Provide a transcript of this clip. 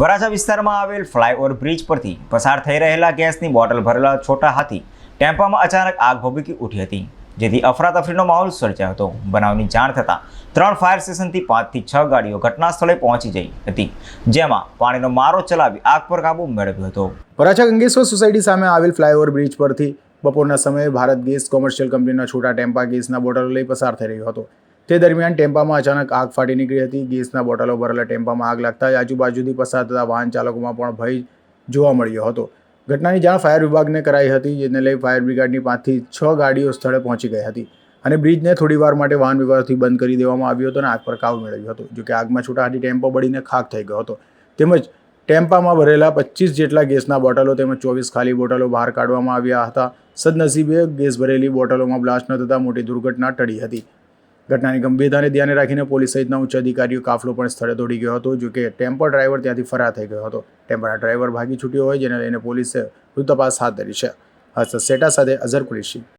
વરાછા વિસ્તારમાં આવેલ flyover bridge પરથી પસાર થઈ રહેલા ગેસની બોટલ ભરેલા છોટા હાથી ટેમ્પામાં અચાનક આગ ભભૂકી ઉઠી હતી, જેથી અફરાતફરીનો માહોલ સર્જાયો હતો. બનાવની જાણ થતાં ત્રણ ફાયર સ્ટેશનથી પાંચથી છ ગાડીઓ ઘટના સ્થળે પહોંચી જઈ હતી, જેમાં પાણીનો મારો ચલાવી આગ પર કાબુ મેળવ્યો હતો. વરાછા ગંગેશ્વર સોસાયટી સામે આવેલ ફ્લાયઓવર બ્રિજ પરથી બપોરના સમયે ભારત ગેસ કોમર્શિયલ કંપનીના છોટા ટેમ્પા ગેસના બોટલો લઈ પસાર થઈ રહ્યો હતો. તે દરમિયાન ટેમ્પામાં અચાનક આગ ફાટી નીકળી હતી. ગેસના બોટલો ભરેલા ટેમ્પામાં આગ લાગતા આજુબાજુથી પસાર થતા વાહન ચાલકોમાં પણ ભય જોવા મળ્યો હતો. ઘટનાની જાણ ફાયર વિભાગને કરાઈ હતી, જેને લઈ ફાયર બ્રિગેડની પાંચથી છ ગાડીઓ સ્થળે પહોંચી ગઈ હતી અને બ્રિજને થોડી વાર માટે વાહન વ્યવહારથી બંધ કરી દેવામાં આવ્યો હતો અને આગ પર કાબુ મેળવ્યો હતો, જોકે આગમાં છૂટાહાટી ટેમ્પો બળીને ખાક થઈ ગયો હતો. તેમજ ટેમ્પામાં ભરેલા પચીસ જેટલા ગેસના બોટલો તેમજ ચોવીસ ખાલી બોટલો બહાર કાઢવામાં આવ્યા હતા. સદનસીબે ગેસ ભરેલી બોટલોમાં બ્લાસ્ટ ન થતાં મોટી દુર્ઘટના ટળી હતી. ઘટનાની ગંભીરતાને ધ્યાને રાખીને પોલીસ સહિતના ઉચ્ચ અધિકારીઓ કાફલો પણ સ્થળે દોડી ગયો હતો જોકે ટેમ્પો ડ્રાઈવર ત્યાંથી ફરાર થઈ ગયો હતો. ટેમ્પોના ડ્રાઈવર ભાગી છૂટ્યો હોય, જેને લઈને પોલીસે વધુ તપાસ હાથ ધરી છે. હર્ષદ સેટા સાથે અઝર કુરેશી.